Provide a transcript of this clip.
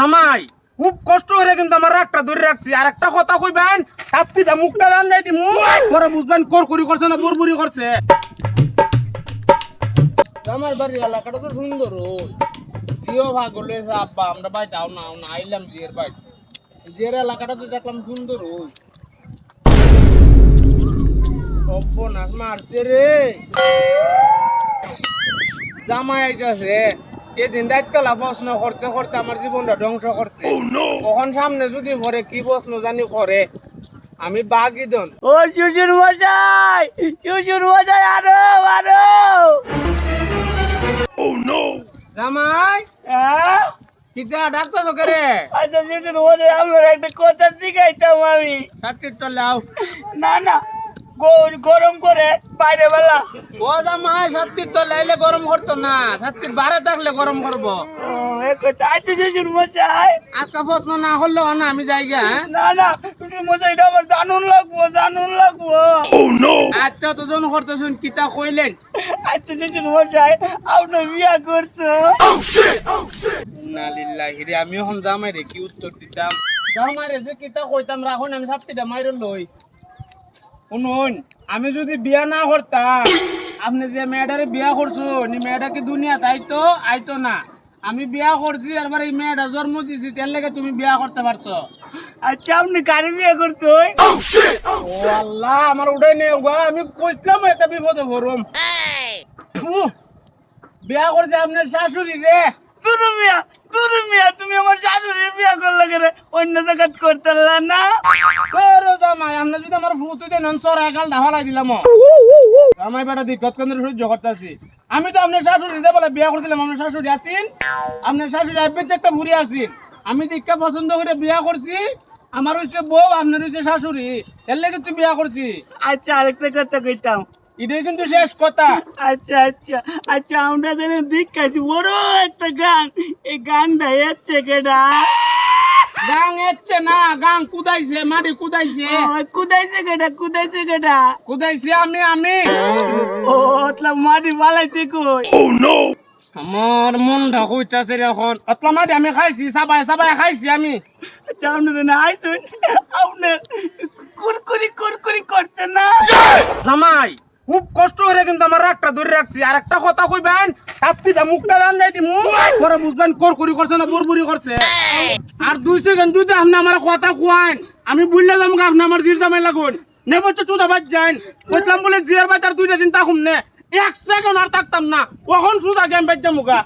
জামাই, খুব কষ্ট করে কিন্তু আমার একটা ধরে রাখছি। আর একটা কথা কইবেন হাতটিটা মুখটা দান যাই দিমু। পরে বুঝবেন কর করি করছে না বুরবুরি করছে। আমার বাড়ি এলাকাটা তো সুন্দর প্রিয় ভাগ হলো আব্বা, আমরা ভাই যাও না না, আইলাম জিয়ের ভাই জিয়ের এলাকাটা তো দেখলাম সুন্দর ওই। সর্বনাশ মারছে রে। জামাই আইতাছে। এদিন রাত কালা প্রশ্ন করতে করতে আমার জীবনটা ধ্বংস করছে। কখন সামনে যদি ভরে কি প্রশ্ন জানি করে আমি বাগি দন ও শ্বশুর মশাই! শ্বশুর মশাই আরও আরও! জামাই? কিতা ডাক্তার তোকে রে? আচ্ছা শ্বশুর মশাই আপনার একটা কথা শিখাইতাম আমি। তলে আও। না না গরম করে বাইরে বেলা। ও জামাই সাতটির তলে আইলে গরম করতো না সাতটির বারে থাকলে গরম করব। আজকে প্রশ্ন না আমি হ্যাঁ? না না শ্বশুর মশাই আমার জানুন লাগবো জানুন লাগবো। আচ্ছা তো জন করতে শুন কিতা কইলেন? আচ্ছা শ্বশুর মশাই আপনার বিয়া করছ? না লিল্লাহি রে আমি এখন জামাই রে কি উত্তর দিতাম? জামাই রে যে কিতা কইতাম রাখুন আমি সাতটিটা মাইরে লই। শুনুন আমি যদি বিয়া না করতাম আপনি যে মেয়েটারে বিয়া করছ নি মেয়েটা কি দুনিয়া তাইতো আইতো না। আমি বিয়া করছি এরপর এই মেয়েটা জন্ম দিছি তার লেগে তুমি বিয়া করতে পারছ। আচ্ছা আপনি কারে বিয়ে করছ ও আল্লাহ আমার উঠাই নেই গো আমি কইছিলাম একটা বিপদে ভরম বিয়া করছে আপনার শাশুড়ি রে। দুরু মিয়া দুরু মিয়া তুমি আমার শাশুড়ির বিয়া করলে অন্য জায়গাত করতে না? জামাই আপনি যদি আমার দেন একাল দিলাম জামাই বেটা দিকত কেন্দ্র সহ্য করতেছি আমি তো আপনার শাশুড়ি যে বলে বিয়া করছিলাম আপনার শাশুড়ি আপনার শাশুড়ি একটা আছেন। আমি দীক্ষা পছন্দ করে বিয়া করছি আমার হচ্ছে বউ আপনার হচ্ছে শাশুড়ি। এর লেগে তুই বিয়া করছি। আচ্ছা আরেকটা কথা কইতাম। এটাই কিন্তু শেষ কথা। আচ্ছা আচ্ছা আচ্ছা আমরা যেন দেখাচ্ছি বড় একটা গান। এই গানটা এসছে কেডা? গাং এচ্ছে না গাং কুদাইছে মাটি কুদাইছে। কুদাইছে কেডা কুদাইছে কেডা? কুদাইছে আমি আমি। ও ওতলা মাটি পালাইছে কই? আমার মনটা কইতাছে রে এখন। অতলা মাটি আমি খাইছি সাবাই সাবাই খাইছি আমি। আচ্ছা আপনি যেন আইসুন আপনার কুরকুরি কুরকুরি করছে না। জামাই! খুব কষ্ট করে কিন্তু আমার রাগটা ধরে রাখছি। আর একটা কথা কইবেন হাতটিটা মুখটা দান যাই দিমু। পরে বুঝবেন করকুরি করছে না বুরবুরি করছে। আর দুই সেকেন্ড যদি আপনি আমার কথা কোয়ান আমি বুঝলে যাব আপনি আমার জির জামাই লাগুন। নেব তো চুদা বাদ যান বললাম বলে জিয়ার বাই তার দুইটা দিন তাকুম নে। এক সেকেন্ড আর থাকতাম না। কখন সুদা গেম যাব গা।